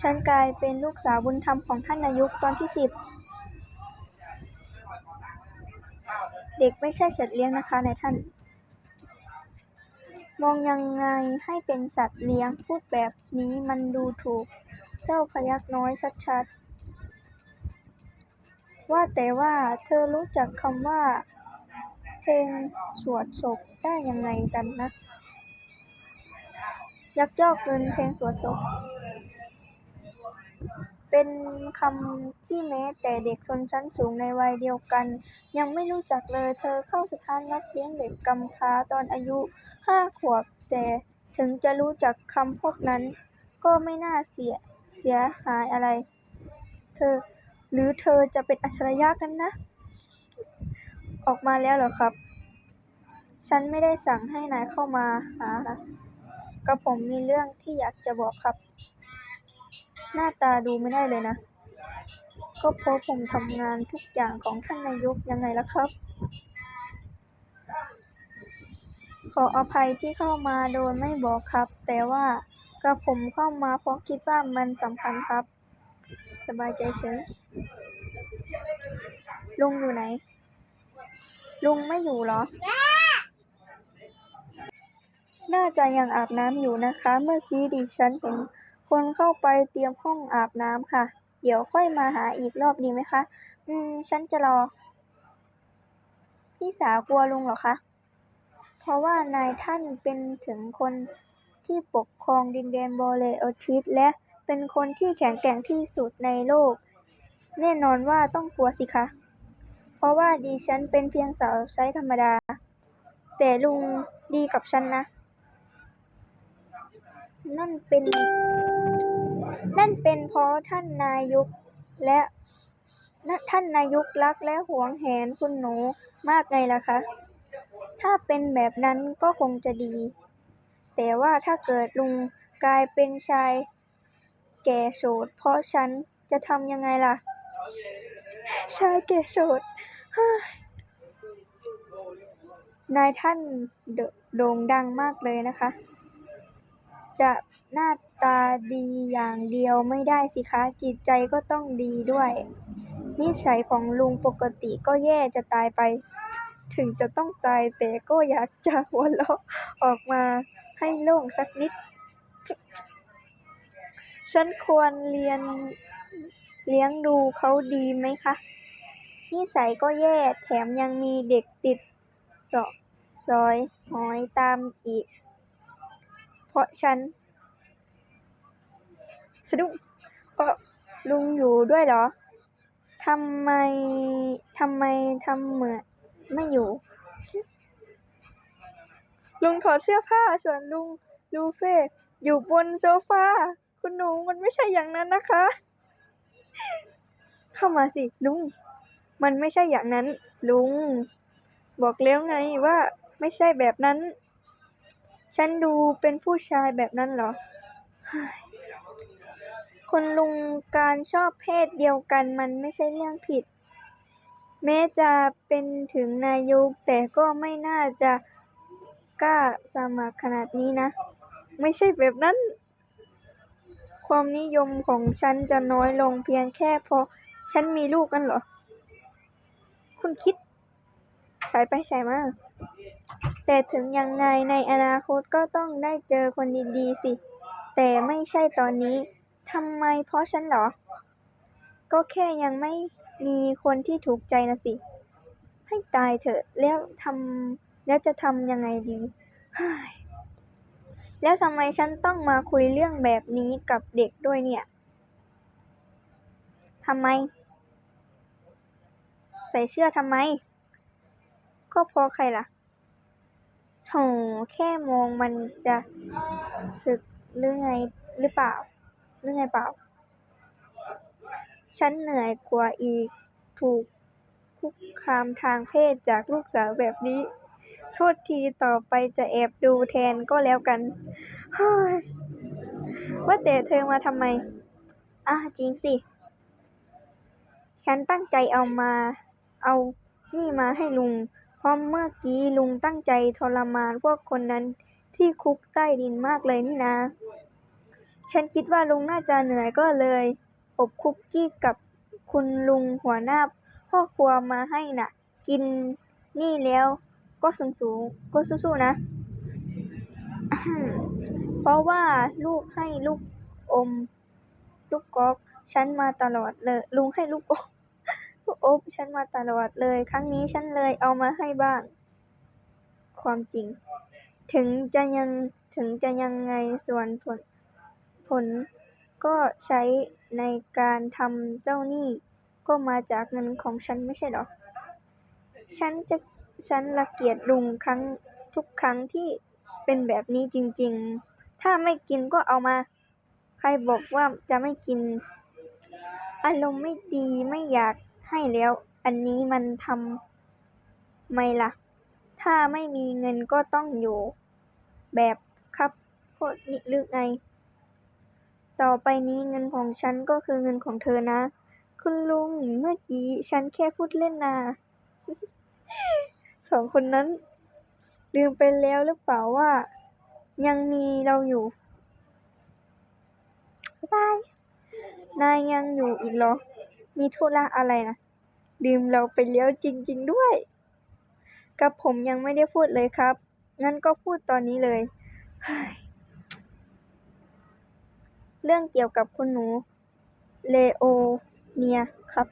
ฉันกลายเป็นลูกสาวบุญธรรมของท่านนายกตอนที่สิบ เด็กไม่ใช่สัตว์เลี้ยงนะคะนายท่าน มองยังไงให้เป็นสัตว์เลี้ยงพูดแบบนี้มันดูถูก เจ้าพยักน้อยชัดๆ ว่าแต่ว่าเธอรู้จักคำว่า เพลงสวดศพได้ยังไงกันนะยักยอกเงินเพลงสวดศพ เป็นคำที่แม้แต่เด็กชนชั้นสูงในวัยเดียวกัน ยังไม่รู้จักเลย เธอเข้าสถานรับเลี้ยงเด็กกำพร้าตอนอายุห้าขวบ แต่ถึงจะรู้จักคำพวกนั้น ก็ไม่น่าเสียเสียหายอะไร เธอ หรือเธอจะเป็นอัจฉริยะกันนะ ออกมาแล้วเหรอครับ ฉันไม่ได้สั่งให้นายเข้ามาหากระผมมีเรื่องที่อยากจะบอกครับ หน้าตาดูไม่ได้เลยนะ ก็เพราะผมทำงานทุกอย่างของท่านนายกยังไงล่ะครับ ขออภัยที่เข้ามาโดยไม่บอกครับ แต่ว่ากระผมเข้ามาเพราะคิดว่ามันสำคัญครับ สบายใจเฉยลุงอยู่ไหน ลุงไม่อยู่เหรอ น่าจะยังอาบน้ำอยู่นะคะ เมื่อกี้ดิฉันเห็น คนเข้าไปเตรียมห้องอาบน้ำค่ะ เดี๋ยวค่อยมาหาอีกรอบดีไหมคะ อืม ฉันจะรอ พี่สาวกลัวลุงเหรอคะ เพราะว่านายท่านเป็นถึงคนที่ปกครองดินแดนโบเลอทิสและเป็นคนที่แข็งแกร่งที่สุดในโลก แน่นอนว่าต้องกลัวสิคะ เพราะว่าดิฉันเป็นเพียงสาวใช้ธรรมดา แต่ลุงดีกับฉันนะ นั่นเป็น นั่นเป็นเพราะท่านนายกและท่านนายกรักและหวงแหนคุณหนูมากไงล่ะคะ ถ้าเป็นแบบนั้นก็คงจะดี แต่ว่าถ้าเกิดลุงกลายเป็นชาย แก่โสดเพราะฉันจะทำยังไงล่ะ ชายแก่โสดนายท่านโด่งดังมากเลยนะคะ จะ หน้าตาดีอย่างเดียวไม่ได้สิคะ จิตใจก็ต้องดีด้วย นิสัยของลุงปกติก็แย่จะตายไป ถึงจะต้องตายแต่ก็อยากจะหัวเราะออกมาให้โล่งสักนิด ฉันควรเรียนเลี้ยงดูเขาดีไหมคะ นิสัยก็แย่แถมยังมีเด็กติดสอซอยหอยตามอีก เพราะฉัน สะดุ้งเพราะลุงอยู่ด้วยเหรอทำไมทำไมทำเหมือนไม่อยู่ ลุงถอดเสื้อผ้าส่วนลุงลูเฟ่อยู่บนโซฟาคุณหนูมันไม่ใช่อย่างนั้นนะคะ เข้ามาสิลุง มันไม่ใช่อย่างนั้น ลุง บอกแล้วไงว่าไม่ใช่แบบนั้น ฉันดูเป็นผู้ชายแบบนั้นเหรอ คุณลุงการชอบเพศเดียวกันมันไม่ใช่เรื่องผิด แม้จะเป็นถึงนายกแต่ก็ไม่น่าจะกล้าสมัครขนาดนี้นะ ไม่ใช่แบบนั้น ความนิยมของฉันจะน้อยลงเพียงแค่เพราะฉันมีลูกนั่นเหรอ คุณคิด สายไปสายมาแต่ถึงยังไงในอนาคตก็ต้องได้เจอคนดีๆสิ แต่ไม่ใช่ตอนนี้ ทำไมเพราะฉันเหรอ ก็แค่ยังไม่มีคนที่ถูกใจนะสิ ให้ตายเถอะ แล้วทำแล้วจะทำยังไงดีแล้วทำไมฉันต้องมาคุยเรื่องแบบนี้กับเด็กด้วยเนี่ยทำไม ใส่เสื้อทำไม ก็เพราะใครล่ะโถแค่มองมันจะสึกหรือไงหรือเปล่า หรือไงเปล่า ฉันเหนื่อยกว่าอีกถูกคุกคามทางเพศจากลูกสาวแบบนี้ โทษทีต่อไปจะแอบดูแทนก็แล้วกันว่าแต่เธอมาทำไม อะจริงสิ ฉันตั้งใจเอามา เอานี่มาให้ลุง เพราะเมื่อกี้ลุงตั้งใจทรมานพวกคนนั้นที่คุกใต้ดินมากเลยนี่นะ ฉันคิดว่าลุงน่าจะเหนื่อยก็เลย อบคุกกี้กับคุณลุงหัวหน้าพ่อครัวมาให้น่ะ กินนี่แล้วก็สูงสูงก็สู้ๆนะ เพราะว่าลูกให้ลูกอม ลูกก๊อกฉันมาตลอดเลย ลุงให้ลูกอมลูกอมฉันมาตลอดเลย ครั้งนี้ฉันเลยเอามาให้บ้าง ความจริง ถึงจะยังถึงจะยังไงส่วนผล ผลก็ใช้ในการทำเจ้าหนี้ก็มาจากเงินของฉันไม่ใช่หรอ ฉันจะฉันละเกียดลุงครั้งทุกครั้งที่เป็นแบบนี้จริง ๆ ถ้าไม่กินก็เอามา ใครบอกว่าจะไม่กิน อารมณ์ไม่ดีไม่อยากให้แล้ว อันนี้มันทำไม่ล่ะ ถ้าไม่มีเงินก็ต้องอยู่ แบบครับโคตรนิหรือไง ต่อไปนี้เงินของฉันก็คือเงินของเธอนะ คุณลุงเมื่อกี้ฉันแค่พูดเล่นนะสองคนนั้น ลืมไปแล้วหรือเปล่าว่า ยังมีเราอยู่บาย นายยังอยู่อีกเหรอ มีธุระอะไรนะลืมเราไปแล้วจริง ๆด้วย กับผมยังไม่ได้พูดเลยครับ งั้นก็พูดตอนนี้เลย เรื่องเกี่ยวกับคุณหนูเลโอเนียครับ